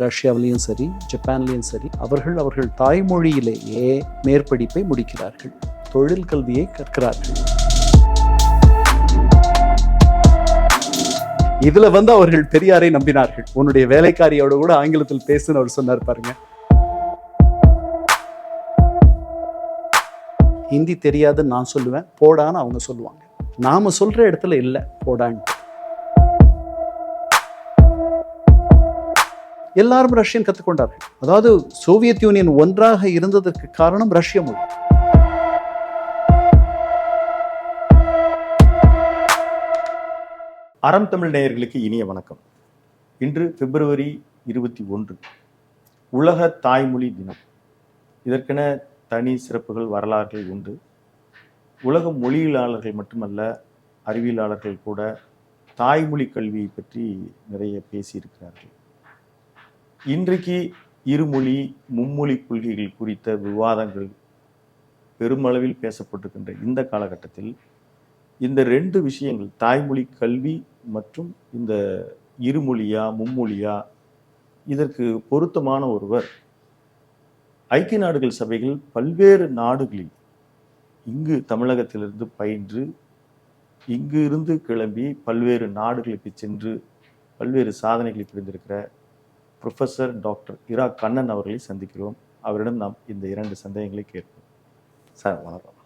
ரஷ்யாவிலையும் சரி ஜப்பான்லேயும் சரி அவர்கள் அவர்கள் தாய்மொழியிலேயே மேற்படிப்பை முடிக்கிறார்கள் தொழில் கல்வியை கற்கிறார்கள். இதுல வந்து அவர்கள் பெரியாரை நம்பினார்கள். உன்னுடைய வேலைக்காரியோட கூட ஆங்கிலத்தில் பேசுன்னு அவர் சொன்னார் பாருங்க. ஹிந்தி தெரியாதுன்னு நான் சொல்லுவேன் போடான்னு அவங்க சொல்லுவாங்க. நாம சொல்ற இடத்துல இல்லை போடான்ட்டு. எல்லாரும் ரஷ்யன் கற்றுக்கொண்டார்கள் அதாவது சோவியத் யூனியன் ஒன்றாக இருந்ததற்கு காரணம் ரஷ்ய மொழி. அறம் தமிழ் நேயர்களுக்கு இனிய வணக்கம். இன்று பிப்ரவரி இருபத்தி ஒன்று உலக தாய்மொழி தினம். இதற்கென தனி சிறப்புகள் வரலாறுகள் உண்டு உலக மொழியியலாளர்கள் மட்டுமல்ல அறிவியலாளர்கள் கூட தாய்மொழி கல்வியை பற்றி நிறைய பேசியிருக்கிறார்கள். இன்றைக்கு இருமொழி மும்மொழி கொள்கைகள் குறித்த விவாதங்கள் பெருமளவில் பேசப்பட்டிருக்கின்ற இந்த காலகட்டத்தில் இந்த ரெண்டு விஷயங்கள் தாய்மொழி கல்வி மற்றும் இந்த இருமொழியா மும்மொழியா இதற்கு பொருத்தமான ஒருவர். ஐக்கிய நாடுகள் சபைகள் பல்வேறு நாடுகளில் இங்கு தமிழகத்திலிருந்து பயின்று இங்கு இருந்து கிளம்பி பல்வேறு நாடுகளுக்கு சென்று பல்வேறு சாதனைகளை புரிந்திருக்கிற ப்ரொஃபஸர் டாக்டர் இரா கண்ணன் அவர்களை சந்திக்கிறோம். அவரிடம் நாம் இந்த இரண்டு சந்தேகங்களை கேட்போம். சார் வணக்கம்.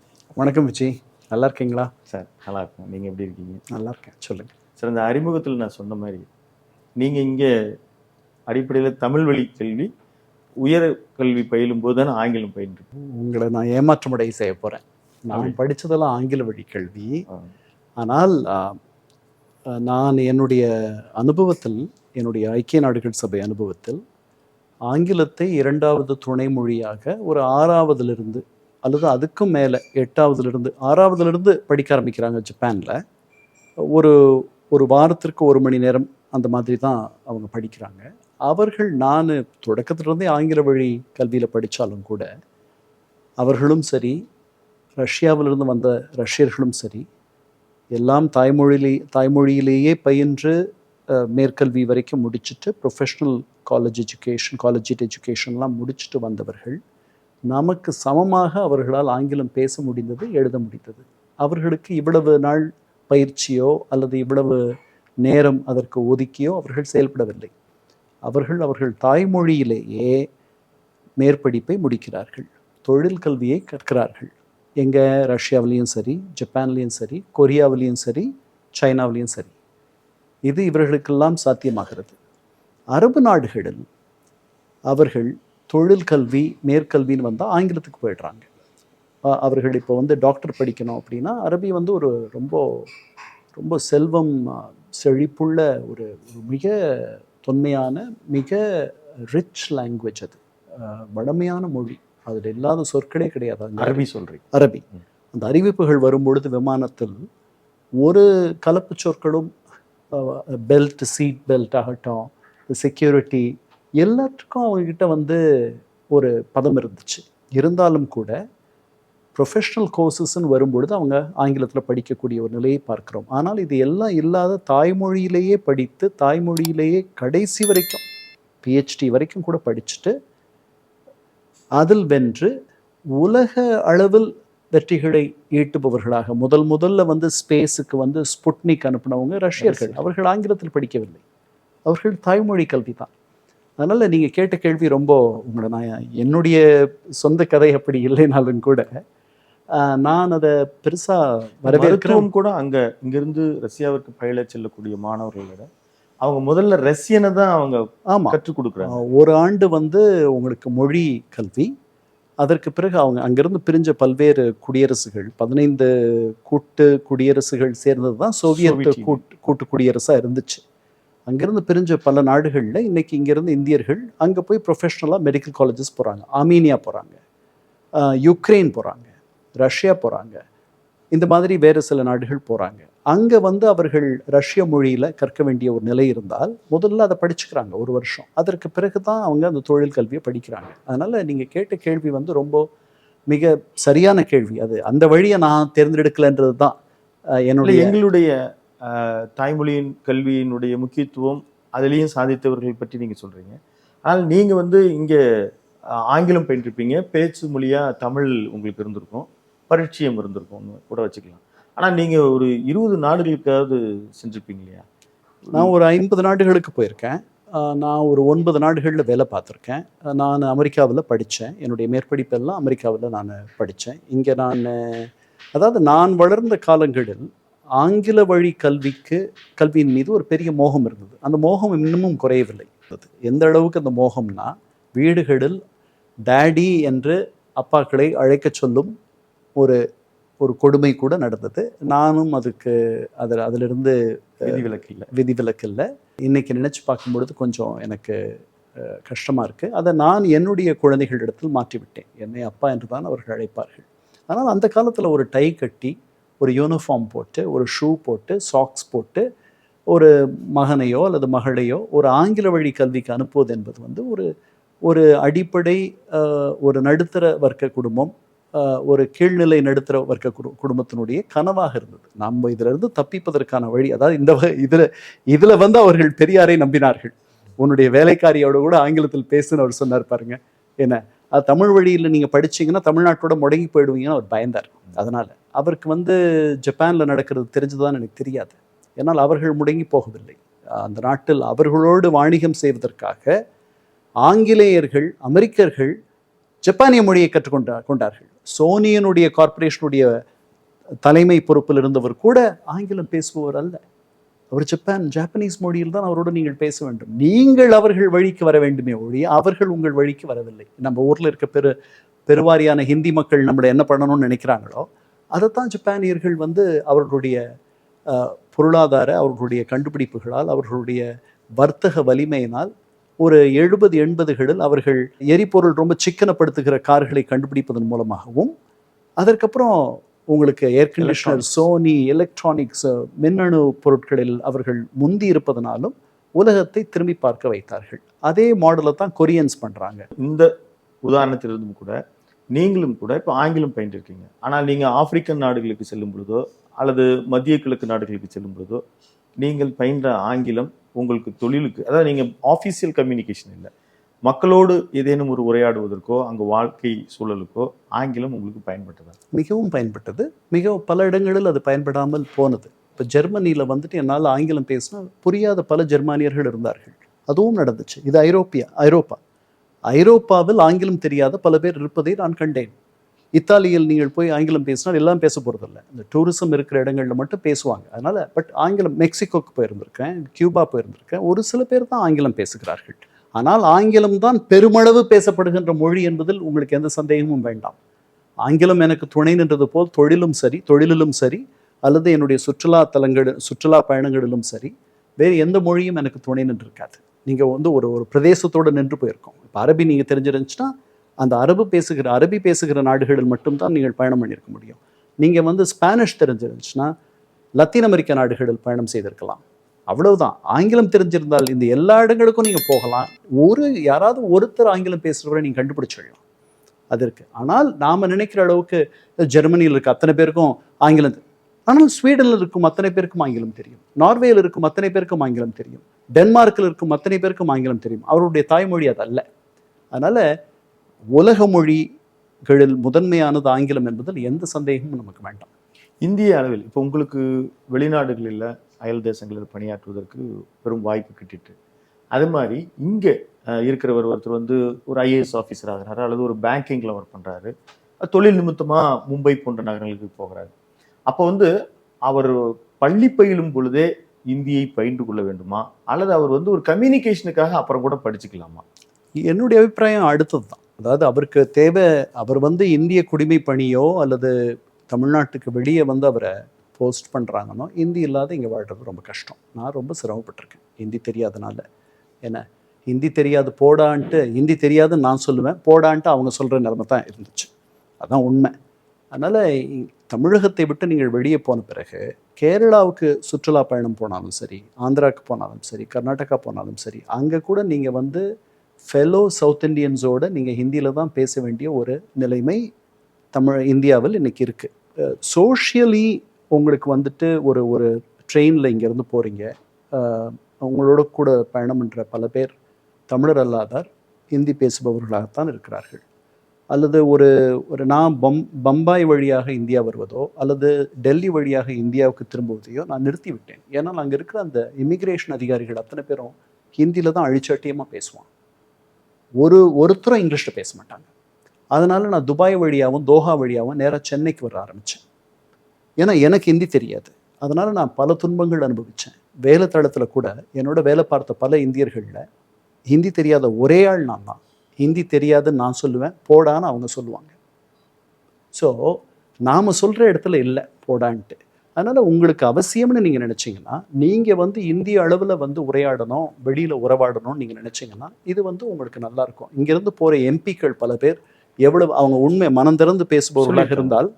வணக்கம் விஜய் நல்லா இருக்கீங்களா? சார் நல்லா இருக்கும். நீங்கள் எப்படி இருக்கீங்க? நல்லா இருக்கேன். சொல்லுங்க. சார் இந்த அறிமுகத்தில் நான் சொன்ன மாதிரி நீங்கள் இங்கே அடிப்படையில் தமிழ் வழி கல்வி உயர் கல்வி பயிலும் போது தானே ஆங்கிலம் பயின்று உங்களை நான் ஏமாற்றமடைய செய்ய போறேன். நான் அப்படி. படிச்சதெல்லாம் ஆங்கில வழி கல்வி. ஆனால் நான் என்னுடைய அனுபவத்தில் என்னுடைய ஐக்கிய நாடுகள் சபை அனுபவத்தில் ஆங்கிலத்தை இரண்டாவது துணை மொழியாக ஒரு ஆறாவதுலேருந்து அல்லது அதுக்கும் மேலே எட்டாவதுலேருந்து ஆறாவதுலேருந்து படிக்க ஆரம்பிக்கிறாங்க ஜப்பானில். ஒரு ஒரு வாரத்திற்கு ஒரு மணி நேரம் அந்த மாதிரி தான் அவங்க படிக்கிறாங்க. அவர்கள் நான் தொடக்கத்திலிருந்தே ஆங்கில வழி கல்வியில் படித்தாலும் கூட அவர்களும் சரி ரஷ்யாவிலிருந்து வந்த ரஷ்யர்களும் சரி எல்லாம் தாய்மொழியிலே தாய்மொழியிலேயே பயின்று மேற்கல்வி வரைக்கும் முடிச்சுட்டு ப்ரொஃபஷ்னல் காலேஜ் எஜுகேஷன் காலேஜ் எஜுகேஷன்லாம் முடிச்சுட்டு வந்தவர்கள் நமக்கு சமமாக அவர்களால் ஆங்கிலம் பேச முடிந்தது எழுத முடிந்தது. அவர்களுக்கு இவ்வளவு நாள் பயிற்சியோ அல்லது இவ்வளவு நேரம் அதற்கு ஒதுக்கியோ அவர்கள் செயல்படவில்லை. அவர்கள் அவர்கள் தாய்மொழியிலேயே மேற்படிப்பை முடிக்கிறார்கள். தொழில் கல்வியை கற்கிறார்கள். எங்கே ரஷ்யாவிலையும் சரி ஜப்பான்லேயும் சரி கொரியாவிலையும் சரி சைனாவிலையும் சரி. இது இவர்களுக்கெல்லாம் சாத்தியமாகிறது. அரபு நாடுகளில் அவர்கள் தொழில் கல்வி மேற்கல்வின்னு வந்தால் ஆங்கிலத்துக்கு போயிடுறாங்க. அவர்கள் இப்போ வந்து டாக்டர் படிக்கணும் அப்படின்னா அரபி வந்து ஒரு ரொம்ப ரொம்ப செல்வம் செழிப்புள்ள ஒரு மிக தொன்மையான மிக ரிச் லாங்குவேஜ் அது. வளமையான மொழி. அதில் இல்லாத சொற்களே கிடையாது. அங்க அரபி சொல்றீங்க. அரபி. அந்த அறிவிப்புகள் வரும்பொழுது விமானத்தில் ஒரு கலப்பு சொற்களும் பெல்ட் சீட் பெல்ட் ஆகட்டும் செக்யூரிட்டி எல்லாத்துக்கும் அவங்கக்கிட்ட வந்து ஒரு பதம் இருந்துச்சு. இருந்தாலும் கூட ப்ரொஃபஷ்னல் கோர்சஸ்ன்னு வரும்பொழுது அவங்க ஆங்கிலத்தில் படிக்கக்கூடிய ஒரு நிலையை பார்க்குறோம். ஆனால் இது எல்லாம் இல்லாத தாய்மொழியிலேயே படித்து தாய்மொழியிலேயே கடைசி வரைக்கும் பிஹெச்டி வரைக்கும் கூட படிச்சுட்டு அதில் வென்று உலக அளவில் வெற்றிகளை ஈட்டுபவர்களாக. முதல் முதல்ல வந்து ஸ்பேஸுக்கு வந்து ஸ்புட்னிக் அனுப்பினவங்க ரஷ்யர்கள். அவர்கள் ஆங்கிலத்தில் படிக்கவில்லை. அவர்கள் தாய்மொழி கல்வி தான் அதனால் நீங்கள் கேட்ட கேள்வி ரொம்ப உங்களை நான் என்னுடைய சொந்த கதை அப்படி இல்லைனாலும் கூட நான் அதை பெருசாக மருத்துவம் கூட அங்க இங்கிருந்து ரஷ்யாவிற்கு பயில செல்லக்கூடிய மாணவர்களோட அவங்க முதல்ல ரஷ்யனை தான் அவங்க ஆமாம் கற்றுக் கொடுக்குறாங்க. ஒரு ஆண்டு வந்து உங்களுக்கு மொழி கல்வி அதற்கு பிறகு அவங்க அங்கிருந்து பிரிஞ்ச பல்வேறு குடியரசுகள் பதினைந்து கூட்டு குடியரசுகள் சேர்ந்தது தான் சோவியத் கூட்டு கூட்டு குடியரசாக இருந்துச்சு. அங்கிருந்து பிரிஞ்ச பல நாடுகளில் இன்னைக்கு இங்கிருந்து இந்தியர்கள் அங்கே போய் ப்ரொஃபஷ்னலாக மெடிக்கல் காலேஜஸ் போகிறாங்க ஆர்மீனியா போகிறாங்க யுக்ரைன் போகிறாங்க ரஷ்யா போகிறாங்க இந்த மாதிரி வேறு சில நாடுகள் போகிறாங்க அங்கே வந்து அவர்கள் ரஷ்ய மொழியில் கற்க வேண்டிய ஒரு நிலை இருந்தால் முதல்ல அதை படிச்சுக்கிறாங்க ஒரு வருஷம். அதற்கு பிறகு தான் அவங்க அந்த தொழில் கல்வியை படிக்கிறாங்க. அதனால் நீங்கள் கேட்ட கேள்வி வந்து ரொம்ப மிக சரியான கேள்வி. அது அந்த வழியை நான் தேர்ந்தெடுக்கலைன்றது தான் என்னுடைய எங்களுடைய தாய்மொழியின் கல்வியினுடைய முக்கியத்துவம் அதுலேயும் சாதித்தவர்கள் பற்றி நீங்க சொல்றீங்க. ஆனால் நீங்க வந்து இங்க ஆங்கிலம் பயின்றிருப்பீங்க பேச்சு மொழியா தமிழ் உங்களுக்கு இருந்திருக்கும் பரிச்சயம் இருந்திருக்கும்னு கூட வச்சுக்கலாம். ஆனால் நீங்கள் ஒரு இருபது நாடுகளுக்காவது சென்றிருப்பீங்க இல்லையா நான் ஒரு ஐம்பது நாடுகளுக்கு போயிருக்கேன். நான் ஒரு ஒன்பது நாடுகளில் வேலை பார்த்துருக்கேன். நான் அமெரிக்காவில் படித்தேன். என்னுடைய மேற்படிப்பெல்லாம் அமெரிக்காவில் நான் படித்தேன். இங்கே நான் அதாவது நான் வளர்ந்த காலங்களில் ஆங்கில வழி கல்விக்கு கல்வியின் மீது ஒரு பெரிய மோகம் இருந்தது. அந்த மோகம் இன்னமும் குறையவில்லை. எந்த அளவுக்கு அந்த மோகம்னா வீடுகளில் டேடி என்று அப்பாக்களை அழைக்கச் சொல்லும் ஒரு ஒரு கொடுமை கூட நடந்தது. நானும் அதுக்கு அதில் அதிலிருந்து விதிவிலக்கு இல்லை. விதிவிலக்கு இல்லை. இன்னைக்கு நினைச்சு பார்க்கும்பொழுது கொஞ்சம் எனக்கு அஹ், கஷ்டமா இருக்கு. அதை நான் என்னுடைய குழந்தைகளிடத்தில் மாற்றிவிட்டேன். என்னை அப்பா என்று தான் அவர்கள் அழைப்பார்கள். ஆனால் அந்த காலத்தில் ஒரு டை கட்டி ஒரு யூனிஃபார்ம் போட்டு ஒரு ஷூ போட்டு சாக்ஸ் போட்டு ஒரு மகனையோ அல்லது மகளையோ ஒரு ஆங்கில வழி கல்விக்கு அனுப்புவது என்பது வந்து ஒரு ஒரு அடிப்படை ஒரு நடுத்தர வர்க்க குடும்பம் ஒரு கீழ்நிலை நடுத்தர வர்க்க குடும்பத்தினுடைய கனவாக இருந்தது. நம்ம இதிலிருந்து தப்பிப்பதற்கான வழி அதாவது இந்த வகை- இதில் வந்து அவர்கள் பெரியாரை நம்பினார்கள். உன்னுடைய வேலைக்காரியோட கூட ஆங்கிலத்தில் பேசுன்னு அவர் சொன்னார் பாருங்க. என்ன? அது தமிழ் வழியில் நீங்கள் படிச்சீங்கன்னா தமிழ்நாட்டோட முடங்கி போயிடுவீங்கன்னு அவர் பயந்தார். அதனால் அவருக்கு வந்து ஜப்பானில் நடக்கிறது தெரிஞ்சதுதான் எனக்கு தெரியாது. ஏன்னால் அவர்கள் முடங்கி போகவில்லை. அந்த நாட்டில் அவர்களோடு வாணிகம் செய்வதற்காக ஆங்கிலேயர்கள் அமெரிக்கர்கள் ஜப்பானிய மொழியை கற்றுக்கொண்டா கொண்டார்கள். சோனியனுடைய கார்ப்பரேஷனுடைய தலைமை பொறுப்பில் இருந்தவர் கூட ஆங்கிலம் பேசுபவர் அல்ல. அவர் ஜப்பான் ஜாப்பனீஸ் மொழியில் தான் அவரோடு நீங்கள் பேச வேண்டும். நீங்கள் அவர்கள் வழிக்கு வர வேண்டுமே ஒழி அவர்கள் உங்கள் வழிக்கு வரவில்லை. நம்ம ஊரில் இருக்க பெரு பெருவாரியான ஹிந்தி மக்கள் நம்மளை என்ன பண்ணணும்னு நினைக்கிறாங்களோ அதைத்தான் ஜப்பானியர்கள் வந்து அவர்களுடைய பொருளாதார அவர்களுடைய கண்டுபிடிப்புகளால் அவர்களுடைய வர்த்தக வலிமையினால் ஒரு எழுபது எண்பதுகளில் அவர்கள் எரிபொருள் ரொம்ப சிக்கனப்படுத்துகிற கார்களை கண்டுபிடிப்பதன் மூலமாகவும் அதற்கப்புறம் உங்களுக்கு ஏர் கண்டிஷனர். சோனி எலக்ட்ரானிக்ஸ் மின்னணு பொருட்களில் அவர்கள் முந்தி இருப்பதனாலும் உலகத்தை திரும்பி பார்க்க வைத்தார்கள். அதே மாடலை தான் கொரியன்ஸ் பண்றாங்க. இந்த உதாரணத்திலிருந்தும் கூட நீங்களும் கூட இப்போ ஆங்கிலம் பயின்றிருக்கீங்க. ஆனால் நீங்க ஆப்பிரிக்கன் நாடுகளுக்கு செல்லும் பொழுதோ அல்லது மத்திய கிழக்கு நாடுகளுக்கு செல்லும் பொழுதோ நீங்கள் பயின்ற ஆங்கிலம் உங்களுக்கு தொழிலுக்கு அதாவது நீங்கள் ஆஃபீஷியல் கம்யூனிகேஷன் இல்லை. மக்களோடு ஏதேனும் ஒரு உரையாடுவதற்கோ அங்கே வாழ்க்கை சூழலுக்கோ ஆங்கிலம் உங்களுக்கு பயன்பட்டதா? மிகவும் பயன்பட்டது. மிக பல இடங்களில் அது பயன்படாமல் போனது. இப்போ ஜெர்மனியில் வந்துட்டு என்னால் ஆங்கிலம் பேசினா புரியாத பல ஜெர்மானியர்கள் இருந்தார்கள். அதுவும் நடந்துச்சு. இது ஐரோப்பியா ஐரோப்பா. ஐரோப்பாவில் ஆங்கிலம் தெரியாத பல பேர் இருப்பதை நான் கண்டேன். இத்தாலியில் நீங்கள் போய் ஆங்கிலம் பேசினால் எல்லாம் பேச போகிறதில்ல இந்த டூரிசம் இருக்கிற இடங்களில் மட்டும் பேசுவாங்க. அதனால் பட் ஆங்கிலம் மெக்சிகோக்கு போயிருந்திருக்கேன் கியூபா போயிருந்திருக்கேன். ஒரு சில பேர் தான் ஆங்கிலம் பேசுகிறார்கள். ஆனால் ஆங்கிலம் தான் பெருமளவு பேசப்படுகின்ற மொழி என்பதில் உங்களுக்கு எந்த சந்தேகமும் வேண்டாம். ஆங்கிலம் எனக்கு துணை நின்றது போல் தொழிலும் சரி தொழிலிலும் சரி அல்லது என்னுடைய சுற்றுலா தலங்கள் சுற்றுலா பயணங்களிலும் சரி வேறு எந்த மொழியும் எனக்கு துணை நின்றுருக்காது. நீங்கள் வந்து ஒரு ஒரு பிரதேசத்தோடு நின்று போயிருக்கோம். இப்போ அரபி நீங்கள் தெரிஞ்சிருந்துச்சுன்னா அந்த அரபு பேசுகிற அரபி பேசுகிற நாடுகளில் மட்டும்தான் நீங்கள் பயணம் பண்ணியிருக்க முடியும். நீங்கள் வந்து ஸ்பானிஷ் தெரிஞ்சிருந்துச்சுன்னா லத்தீன் அமெரிக்க நாடுகளில் பயணம் செய்திருக்கலாம். அவ்வளவுதான். ஆங்கிலம் தெரிஞ்சிருந்தால் இந்த எல்லா இடங்களுக்கும் நீங்கள் போகலாம். ஒரு யாராவது ஒருத்தர் ஆங்கிலம் பேசுகிறவரை நீங்கள் கண்டுபிடிச்சிடலாம் அது இருக்குது ஆனால் நாம நினைக்கிற அளவுக்கு ஜெர்மனியில் இருக்க அத்தனை பேருக்கும் ஆங்கிலம் ஆனால் ஸ்வீடனில் இருக்கும் அத்தனை பேருக்கும் ஆங்கிலம் தெரியும். நார்வேயில் இருக்கும் அத்தனை பேருக்கும் ஆங்கிலம் தெரியும். டென்மார்க்கில் இருக்கும் அத்தனை பேருக்கும் ஆங்கிலம் தெரியும். அவருடைய தாய்மொழி அது அல்ல. அதனால் உலக மொழிகளில் முதன்மையானது ஆங்கிலம் என்பதில் எந்த சந்தேகமும் நமக்கு வேண்டாம். இந்திய அளவில் இப்போ உங்களுக்கு வெளிநாடுகளில் அயல் தேசங்களில் பணியாற்றுவதற்கு பெரும் வாய்ப்பு கிட்டிட்டு. அது மாதிரி இங்கே இருக்கிறவர் ஒருத்தர் வந்து ஒரு ஐஏஎஸ் ஆஃபீஸர் ஆகிறாரு அல்லது ஒரு பேங்கிங்கில் ஒர்க் பண்ணுறாரு தொழில் நிமித்தமாக மும்பை போன்ற நகரங்களுக்கு போகிறாரு. அப்போ வந்து அவர் பள்ளி பயிலும் பொழுதே இந்தியை பயின்று கொள்ள வேண்டுமா? அல்லது அவர் வந்து ஒரு கம்யூனிகேஷனுக்காக அப்புறம் கூட படிச்சுக்கலாமா? என்னுடைய அபிப்பிராயம் அடுத்தது தான் அதாவது அவருக்கு தேவை அவர் வந்து இந்திய குடிமை பணியோ அல்லது தமிழ்நாட்டுக்கு வெளியே வந்து அவரை போஸ்ட் பண்ணுறாங்கன்னோ ஹிந்தி இல்லாத இங்கே வாழ்கிறது ரொம்ப கஷ்டம். நான் ரொம்ப சிரமப்பட்டிருக்கேன். ஹிந்தி தெரியாதனால. என்ன ஹிந்தி தெரியாது போடான்ட்டு ஹிந்தி தெரியாதுன்னு நான் சொல்லுவேன். போடான்ட்டு அவங்க சொல்கிற நிலைமை தான் இருந்துச்சு. அதான் உண்மை. அதனால் தமிழகத்தை விட்டு நீங்கள் வெளியே போன பிறகு கேரளாவுக்கு சுற்றுலா பயணம் போனாலும் சரி ஆந்திராவுக்கு போனாலும் சரி கர்நாடகா போனாலும் சரி அங்கே கூட நீங்கள் வந்து ஃபெலோ சவுத் இண்டியன்ஸோடு நீங்கள் ஹிந்தியில் தான் பேச வேண்டிய ஒரு நிலைமை தமிழ் இந்தியாவில் இன்றைக்கி இருக்குது சோஷியலி உங்களுக்கு வந்துட்டு ஒரு ஒரு ட்ரெயினில் இங்கேருந்து போகிறீங்க உங்களோட கூட பயணம் பண்ணுற பல பேர் தமிழர் அல்லாதார் ஹிந்தி பேசுபவர்களாகத்தான் இருக்கிறார்கள். அல்லது ஒரு ஒரு நான் பம் பம்பாய் வழியாக இந்தியா வருவதோ அல்லது டெல்லி வழியாக இந்தியாவுக்கு திரும்புவதையோ நான் நிறுத்தி விட்டேன் ஏன்னா அங்கே இருக்கிற அந்த இமிக்ரேஷன் அதிகாரிகள் அத்தனை பேரும் ஹிந்தியில் தான் அழிச்சட்டியமாக பேசுவான் ஒரு ஒருத்தரும் இங்கிலீஷில் பேச மாட்டாங்க. அதனால நான் துபாய் வழியாகவும் தோஹா வழியாகவும் நேராக சென்னைக்கு வர ஆரம்பித்தேன் ஏன்னா எனக்கு ஹிந்தி தெரியாது. அதனால நான் பல துன்பங்கள் அனுபவித்தேன் வேலை தளத்தில் கூட என்னோட வேலை பார்த்த பல இந்தியர்களில் ஹிந்தி தெரியாத ஒரே ஆள் நான் தான். ஹிந்தி தெரியாதுன்னு நான் சொல்லுவேன் போடான்னு அவங்க சொல்லுவாங்க. ஸோ நாம் சொல்கிற இடத்துல இல்லை போடான்ட்டு. அதனால் உங்களுக்கு அவசியம்னு நீங்கள் நினச்சிங்கன்னா நீங்கள் வந்து இந்திய அளவில் வந்து உரையாடணும் வெளியில் உறவாடணும்னு நீங்கள் நினச்சிங்கன்னா இது வந்து உங்களுக்கு நல்லா இருக்கும் இங்கேருந்து போகிற எம்பிக்கள் பல பேர் எவ்வளவு அவங்க உண்மை மனம் திறந்து பேசுபவர்களாக. இருந்தால்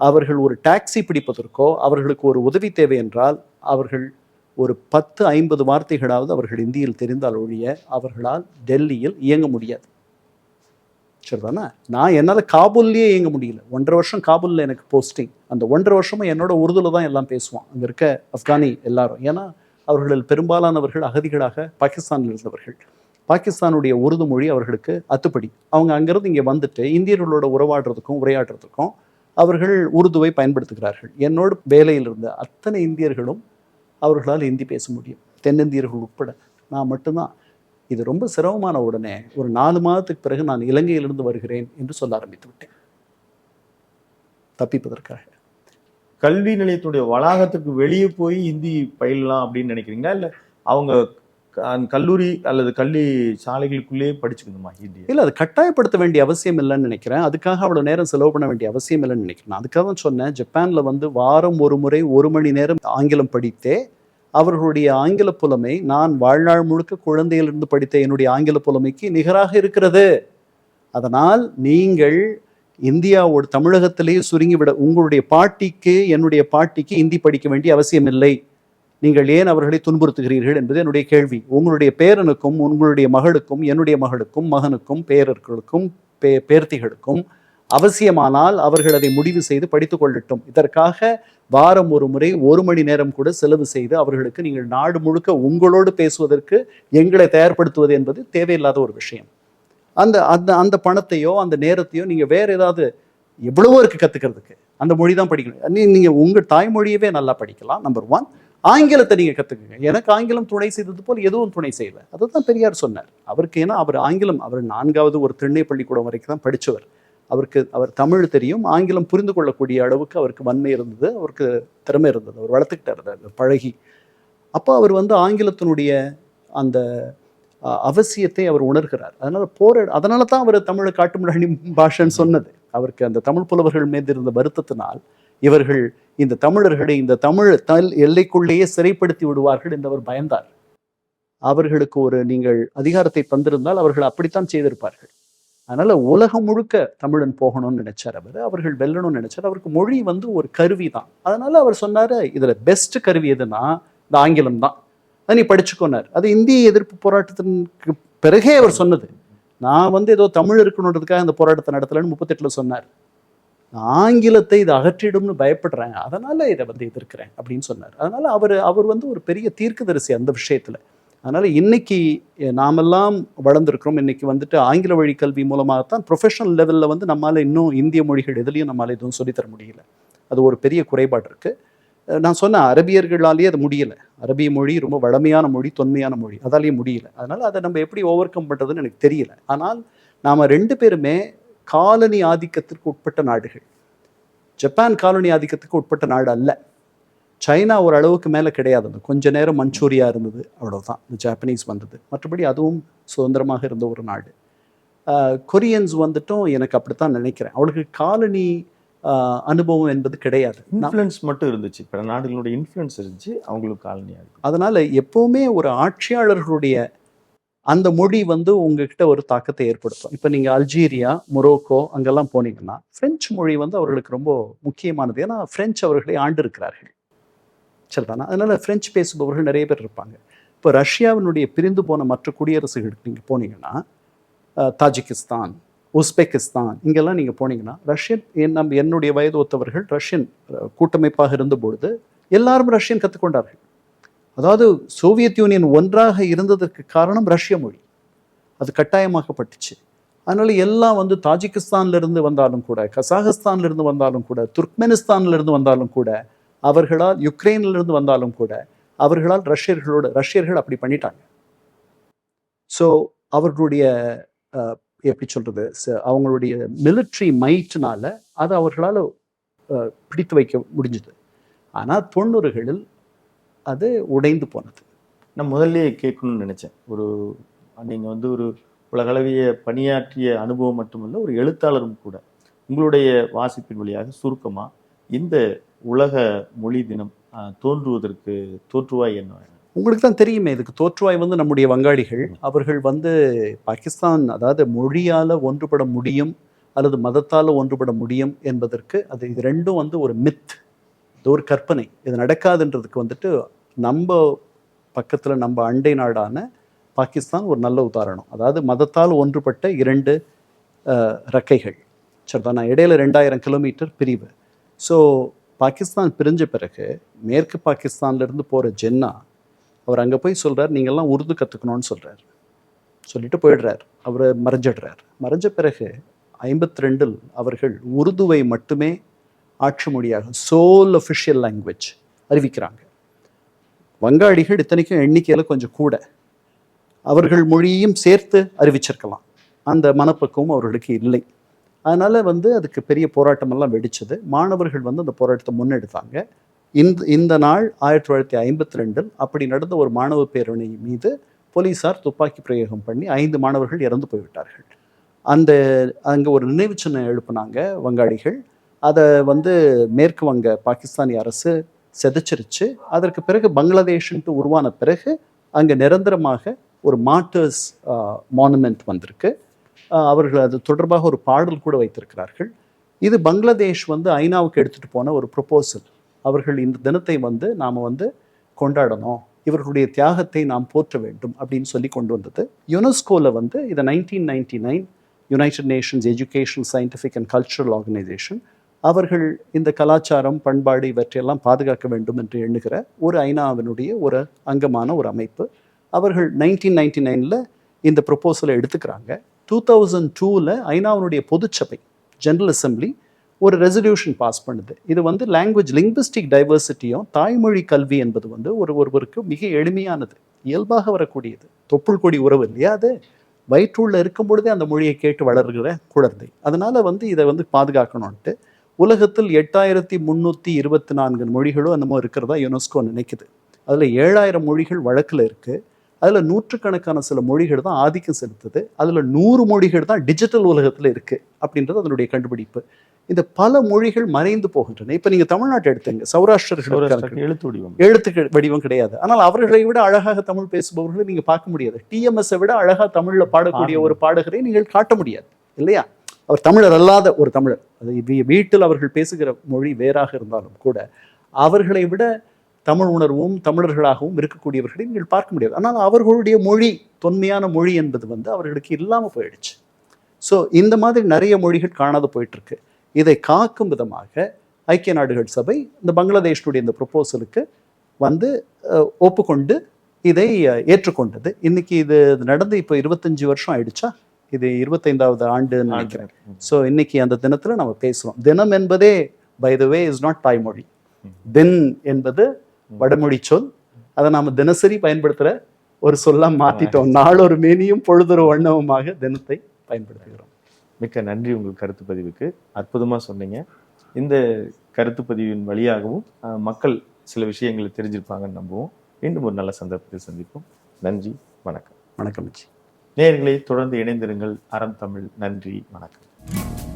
அவர்கள் ஒரு டாக்ஸி பிடிப்பதற்கோ அவர்களுக்கு ஒரு உதவி தேவை என்றால் அவர்கள் ஒரு பத்து ஐம்பது வார்த்தைகளாவது அவர்கள் இந்தியில் தெரிந்தால் ஒழிய அவர்களால் டெல்லியில் இயங்க முடியாது சரிதானே? நான் என்னால் காபூல்லையே இயங்க முடியல. ஒன்றரை வருஷம் காபூலில் எனக்கு போஸ்டிங் அந்த ஒன்றரை வருஷமும் என்னோட உருதுல தான் எல்லாம் பேசுவான். அங்கே இருக்க ஆப்கானி எல்லாரும். ஏன்னா அவர்களில் பெரும்பாலானவர்கள் அகதிகளாக பாகிஸ்தானில் இருந்தவர்கள். பாகிஸ்தானுடைய உருது மொழி அவர்களுக்கு அத்துப்படி. அவங்க அங்கேருந்து இங்கே வந்துட்டு இந்தியர்களோட உறவாடுறதுக்கும் உரையாடுறதுக்கும் அவர்கள் உருதுவை பயன்படுத்துகிறார்கள். என்னோட வேலையில் இருந்த அத்தனை இந்தியர்களும் அவர்களால் ஹிந்தி பேச முடியும். தென்னிந்தியர்கள் உட்பட. நான் மட்டும்தான். இது ரொம்ப சிரமமான உடனே ஒரு நாலு மாதத்துக்கு பிறகு நான் இலங்கையிலிருந்து வருகிறேன் என்று சொல்ல ஆரம்பித்து விட்டேன். தப்பிப்பதற்காக. கல்வி நிலையத்துடைய வளாகத்துக்கு வெளியே போய் ஹிந்தி பயிலலாம் அப்படின்னு நினைக்கிறீங்களா? இல்ல அவங்க கல்லூரி அல்லது கல்வி சாலைகளுக்குள்ளேயே படிச்சுக்கணுமா ஹிந்தி இல்லை அது கட்டாயப்படுத்த வேண்டிய அவசியம் இல்லைன்னு நினைக்கிறேன். அதுக்காக அவ்வளோ நேரம் செலவு பண்ண வேண்டிய அவசியம் இல்லைன்னு நினைக்கிறேன். அதுக்காக தான் சொன்னேன். ஜப்பானில் வந்து வாரம் ஒரு முறை ஒரு மணி நேரம் ஆங்கிலம் படித்தே அவர்களுடைய ஆங்கில புலமை நான் வாழ்நாள் முழுக்க குழந்தையிலிருந்து படித்த என்னுடைய ஆங்கில புலமைக்கு நிகராக இருக்கிறது. அதனால் நீங்கள் இந்தியாவோட தமிழகத்திலேயே சுருங்கிவிட உங்களுடைய பாட்டிக்கு என்னுடைய பாட்டிக்கு இந்தி படிக்க வேண்டிய அவசியம் இல்லை நீங்கள் ஏன் அவர்களை துன்புறுத்துகிறீர்கள் என்பது என்னுடைய கேள்வி. உங்களுடைய பேரனுக்கும் உங்களுடைய மகளுக்கும் என்னுடைய மகளுக்கும் மகனுக்கும் பேரர்களுக்கும் பே பேர்த்திகளுக்கும் அவசியமானால் அவர்கள் அதை முடிவு செய்து படித்துக் கொள்ளட்டும். இதற்காக வாரம் ஒரு முறை ஒரு மணி நேரம் கூட செலவு செய்து அவர்களுக்கு நீங்கள் நாடு முழுக்க உங்களோடு பேசுவதற்கு எங்களை தயார்படுத்துவது என்பது தேவையில்லாத ஒரு விஷயம். அந்த அந்த அந்த பணத்தையோ அந்த நேரத்தையோ நீங்கள் வேற ஏதாவது எவ்வளவோ இருக்குது கற்றுக்கிறதுக்கு அந்த மொழி தான் படிக்கணும். நீ நீங்கள் உங்கள் தாய்மொழியவே நல்லா படிக்கலாம் நம்பர் ஒன் ஆங்கிலத்தை நீங்கள் கற்றுக்குங்க எனக்கு ஆங்கிலம் துணை செய்தது போல் எதுவும் துணை செய்யல. அதுதான் பெரியார் சொன்னார். அவருக்கு ஏன்னா அவர் ஆங்கிலம் அவர் நான்காவது ஒரு திண்ணை பள்ளிக்கூடம் வரைக்கும் தான் படித்தவர் அவருக்கு அவர் தமிழ் தெரியும் ஆங்கிலம் புரிந்து கொள்ளக்கூடிய அளவுக்கு அவருக்கு வன்மை இருந்தது அவருக்கு திறமை இருந்தது அவர் வளர்த்துக்கிட்டார் அந்த பழகி. அப்போ அவர் வந்து ஆங்கிலத்தினுடைய அந்த அவசியத்தை அவர் உணர்கிறார். அதனால் போர அதனால தான் அவர் தமிழை காட்டுமிராணி பாஷன்னு சொன்னது. அவருக்கு அந்த தமிழ் புலவர்கள் மீது இருந்த வருத்தத்தினால் இவர்கள் இந்த தமிழர்களை இந்த தமிழ் தல் எல்லைக்குள்ளேயே சிறைப்படுத்தி விடுவார்கள் என்று அவர் பயந்தார். அவர்களுக்கு ஒரு நீங்கள் அதிகாரத்தை தந்திருந்தால் அவர்கள் அப்படித்தான் செய்திருப்பார்கள். அதனால் உலகம் முழுக்க தமிழன் போகணும்னு நினைச்சார் அவர். அவர்கள் வெல்லணும்னு நினைச்சார். அவருக்கு மொழி வந்து ஒரு கருவி தான். அதனால் அவர் சொன்னார் இதில் பெஸ்ட் கருவி எதுனா இந்த ஆங்கிலம் தான். அதை நீ படிச்சுக்கோனார். அது இந்திய எதிர்ப்பு போராட்டத்திற்கு பிறகே அவர் சொன்னது. நான் வந்து ஏதோ தமிழ் இருக்கணுன்றதுக்காக இந்த போராட்டத்தை நடத்தலைன்னு முப்பத்தெட்டில் சொன்னார். நான் ஆங்கிலத்தை இது அகற்றிடும்னு பயப்படுறேன். அதனால் இதை வந்து எதிர்க்கிறேன் அப்படின்னு சொன்னார். அதனால் அவர் அவர் வந்து ஒரு பெரிய தீர்க்கதரிசி அந்த விஷயத்தில். அதனால் இன்னைக்கு நாமெல்லாம் வளர்ந்துருக்கிறோம். இன்றைக்கி வந்துட்டு ஆங்கில வழி கல்வி மூலமாக தான் ப்ரொஃபஷனல் லெவலில் வந்து நம்மளால் இன்னும் இந்திய மொழிகள் எதுலேயும் நம்மளால் எதுவும் சொல்லித்தர முடியல. அது ஒரு பெரிய குறைபாடு இருக்குது நான் சொன்ன அரபியர்களாலேயே அது முடியலை. அரபிய மொழி ரொம்ப வளமையான மொழி தொன்மையான மொழி அதாலேயே முடியல. அதனால் அதை நம்ம எப்படி ஓவர் கம் பண்ணுறதுன்னு எனக்கு தெரியல. ஆனால் நாம் ரெண்டு பேருமே காலனி ஆதிக்கத்திற்கு உட்பட்ட நாடுகள். ஜப்பான் காலனி ஆதிக்கத்துக்கு உட்பட்ட நாடு அல்ல. சைனா ஒரு அளவுக்கு மேலே கிடையாது. கொஞ்ச நேரம் மஞ்சூரியா இருந்தது. அவ்வளவுதான். இந்த ஜாப்பனீஸ் வந்தது. மற்றபடி அதுவும் சுதந்திரமாக இருந்த ஒரு நாடு. கொரியன்ஸ் வந்துட்டும் எனக்கு அப்படித்தான் நினைக்கிறேன். அவளுக்கு காலனி அனுபவம் என்பது கிடையாது. இன்ஃப்ளூயன்ஸ் மட்டும் இருந்துச்சு. பிற நாடுகளுடைய இன்ஃப்ளூயன்ஸ் இருந்துச்சு. அவங்களுக்கு காலனியா இருக்கு அதனால எப்பவுமே ஒரு ஆட்சியாளர்களுடைய அந்த மொழி வந்து உங்ககிட்ட ஒரு தாக்கத்தை ஏற்படுத்தும். இப்போ நீங்க அல்ஜீரியா மொரோக்கோ அங்கெல்லாம் போனீங்கன்னா பிரெஞ்சு மொழி வந்து அவர்களுக்கு ரொம்ப முக்கியமானது. ஏன்னா பிரெஞ்சு அவர்களை ஆண்டு இருக்கிறார்கள் சரிதானா அதனால் ஃப்ரெஞ்சு பேசுபவர்கள் நிறைய பேர் இருப்பாங்க. இப்போ ரஷ்யாவினுடைய பிரிந்து போன மற்ற குடியரசுகளுக்கு நீங்கள் போனீங்கன்னா தாஜிகிஸ்தான் உஸ்பெகிஸ்தான் இங்கெல்லாம் நீங்கள் போனீங்கன்னா ரஷ்யன் என் நம் என்னுடைய வயது ஒத்தவர்கள் ரஷ்யன் கூட்டமைப்பாக இருந்தபொழுது எல்லாரும் ரஷ்யன் கற்றுக்கொண்டார்கள் அதாவது சோவியத் யூனியன் ஒன்றாக இருந்ததற்கு காரணம் ரஷ்ய மொழி. அது கட்டாயமாக்கப்பட்டுச்சு. அதனால் எல்லாம் வந்து தாஜிகிஸ்தான்லேருந்து வந்தாலும் கூட கசாகஸ்தான்லேருந்து வந்தாலும் கூட துர்க்மெனிஸ்தான்லேருந்து வந்தாலும் கூட அவர்களால் யுக்ரைனிலிருந்து வந்தாலும் கூட அவர்களால் ரஷ்யர்களோட ரஷ்யர்கள் அப்படி பண்ணிட்டாங்க. ஸோ அவர்களுடைய எப்படி சொல்றது அவங்களுடைய மிலிட்ரி மைட்னால அது அவர்களால் பிடித்து வைக்க முடிஞ்சுது. ஆனால் தொண்ணூறுகளில் அது உடைந்து போனது. நான் முதல்லயே கேட்கணும்னு நினைச்சேன். ஒரு நீங்கள் வந்து ஒரு உலகளவிய பணியாற்றிய அனுபவம் மட்டுமல்ல ஒரு எழுத்தாளரும் கூட உங்களுடைய வாசிப்பின் வழியாக சுருக்கமாக இந்த உலக மொழி தினம் தோன்றுவதற்கு தோற்றுவாய் என்ன? உங்களுக்கு தான் தெரியுமே இதுக்கு தோற்றுவாய் வந்து நம்முடைய வங்காளிகள். அவர்கள் வந்து பாகிஸ்தான் அதாவது மொழியால ஒன்றுபட முடியும் அல்லது மதத்தால ஒன்றுபட முடியும் என்பதற்கு அது இது ரெண்டும் வந்து ஒரு மித் இது ஒரு கற்பனை. இது நடக்காதுன்றதுக்கு வந்துட்டு நம்ம பக்கத்துல நம்ம அண்டை நாடான பாகிஸ்தான் ஒரு நல்ல உதாரணம். அதாவது மதத்தால் ஒன்றுபட்ட இரண்டு ரெக்கைகள் சரிதான் நான் இடையில ரெண்டாயிரம் கிலோமீட்டர் பிரிவு. ஸோ பாகிஸ்தான் பிரிஞ்ச பிறகு மேற்கு பாகிஸ்தான்லேருந்து போகிற ஜென்னா அவர் அங்கே போய் சொல்கிறார் நீங்கள்லாம் உருது கற்றுக்கணும்னு சொல்கிறார் சொல்லிட்டு போயிடுறார். அவர் மறைஞ்சிடுறார். மறைஞ்ச பிறகு ஐம்பத்தி ரெண்டில் அவர்கள் உருதுவை மட்டுமே ஆட்சி மொழியாக சோல் அஃபிஷியல் லாங்குவேஜ் அறிவிக்கிறாங்க. வங்காளிகள் இத்தனைக்கும் எண்ணிக்கையில் கொஞ்சம் கூட. அவர்கள் மொழியையும் சேர்த்து அறிவிச்சிருக்கலாம். அந்த மனப்பக்குவம் அவர்களுக்கு இல்லை. அதனால் வந்து அதுக்கு பெரிய போராட்டமெல்லாம் வெடிச்சது. மாணவர்கள் வந்து அந்த போராட்டத்தை முன்னெடுத்தாங்க. இந்த இந்த நாள் ஆயிரத்தி தொள்ளாயிரத்தி ஐம்பத்தி ரெண்டில் அப்படி நடந்த ஒரு மாணவ பேரணி மீது போலீசார் துப்பாக்கி பிரயோகம் பண்ணி ஐந்து மாணவர்கள் இறந்து போய்விட்டார்கள். அந்த அங்கே ஒரு நினைவு சின்னம் எழுப்புனாங்க வங்காளிகள். அதை வந்து மேற்கு வங்க பாகிஸ்தானி அரசு செதைச்சிருச்சு அதற்கு பிறகு பங்களாதேஷ்ன்ட்டு உருவான பிறகு அங்கே நிரந்தரமாக ஒரு மாட்டர்ஸ் மானுமெண்ட் வந்திருக்கு. அவர்கள் அது தொடர்பாக ஒரு பாடல் கூட வைத்திருக்கிறார்கள். இது பங்களாதேஷ் வந்து ஐநாவுக்கு எடுத்துகிட்டு போன ஒரு ப்ரொபோசல் அவர்கள் இந்த தினத்தை வந்து நாம் வந்து கொண்டாடணும். இவர்களுடைய தியாகத்தை நாம் போற்ற வேண்டும் அப்படின்னு சொல்லி கொண்டு வந்தது. யுனெஸ்கோவில் வந்து இதை nineteen ninety nine United Nations Education Scientific and Cultural Organisation அவர்கள் இந்த கலாச்சாரம் பண்பாடு இவற்றையெல்லாம் பாதுகாக்க வேண்டும் என்று எண்ணுகிற ஒரு ஐநாவினுடைய ஒரு அங்கமான ஒரு அமைப்பு. அவர்கள் நைன்டீன் நைன்டி நைனில் இந்த ப்ரொப்போசலை எடுத்துக்கிறாங்க. டூ தௌசண்ட் டூவில் ஐநாவினுடைய பொதுச்சபை ஜென்ரல் அசம்பிளி ஒரு ரெசல்யூஷன் பாஸ் பண்ணுது. இது வந்து லாங்குவேஜ் லிங்குவிஸ்டிக் டைவர்சிட்டியும் தாய்மொழி கல்வி என்பது வந்து ஒரு ஒருவருக்கு மிக எளிமையானது இயல்பாக வரக்கூடியது. தொப்புள் கொடி உறவு இல்லையா அது? வயிற்றுள்ள இருக்கும் பொழுதே அந்த மொழியை கேட்டு வளர்கிற குழந்தை. அதனால் வந்து இதை வந்து பாதுகாக்கணும்ட்டு உலகத்தில் எட்டாயிரத்தி முந்நூற்றி இருபத்தி நான்கு மொழிகளும் என்னமோ இருக்கிறதா யுனெஸ்கோ நினைக்குது. அதில் ஏழாயிரம் மொழிகள் வழக்கில் இருக்குது அதில் நூற்றுக்கணக்கான சில மொழிகள் தான் ஆதிக்கம் செலுத்துது. அதில் நூறு மொழிகள் தான் டிஜிட்டல் உலகத்தில் இருக்குது அப்படின்றது அதனுடைய கண்டுபிடிப்பு. இந்த பல மொழிகள் மறைந்து போகின்றன. இப்போ நீங்கள் தமிழ்நாட்டை எடுத்துங்க. சௌராஷ்டிரர்கள் எழுத்து வடிவம். எழுத்து வடிவம் கிடையாது. ஆனால் அவர்களை விட அழகாக தமிழ் பேசுபவர்களை நீங்க பார்க்க முடியாது. டிஎம்எஸ் விட அழகா தமிழ்ல பாடக்கூடிய ஒரு பாடகரை நீங்கள் காட்ட முடியாது. இல்லையா? அவர் தமிழர் அல்லாத ஒரு தமிழர். அது வீட்டில் அவர்கள் பேசுகிற மொழி வேறாக இருந்தாலும் கூட அவர்களை விட தமிழ் உணர்வும் தமிழர்களாகவும் இருக்கக்கூடியவர்களை நீங்கள் பார்க்க முடியாது. ஆனால் அவர்களுடைய மொழி தொன்மையான மொழி என்பது வந்து அவர்களுக்கு இல்லாமல் போயிடுச்சு. ஸோ இந்த மாதிரி நிறைய மொழிகள் காணாது போயிட்டு இருக்கு இதை காக்கும் விதமாக ஐக்கிய நாடுகள் சபை இந்த பங்களாதேஷனுடைய இந்த ப்ரொப்போசலுக்கு வந்து ஒப்புக்கொண்டு இதை ஏற்றுக்கொண்டது. இன்னைக்கு இது நடந்து இப்போ இருபத்தஞ்சு வருஷம் ஆயிடுச்சா? இது இருபத்தைந்தாவது ஆண்டுன்னு நினைக்கிறேன். ஸோ இன்னைக்கு அந்த தினத்துல நம்ம பேசுறோம். தினம் என்பதே by the way is not தாய்மொழி. தின் என்பது வடமொழி சொல். அதை நாம தினசரி பயன்படுத்துற ஒரு சொல்லா மாத்திட்டோம். நாளொரு மேனியும் பொழுதொரு வண்ணமுமாக தினத்தை பயன்படுத்துகிறோம். மிக்க நன்றி உங்கள் கருத்து பதிவுக்கு. அற்புதமா சொன்னீங்க. இந்த கருத்து பதிவின் வழியாகவும் மக்கள் சில விஷயங்களை தெரிஞ்சிருப்பாங்கன்னு நம்புவோம். மீண்டும் ஒரு நல்ல சந்தர்ப்பத்தில் சந்திப்போம். நன்றி வணக்கம். வணக்கம் ஜி நேயர்களை தொடர்ந்து இணைந்திருங்கள். அறம் தமிழ். நன்றி வணக்கம்.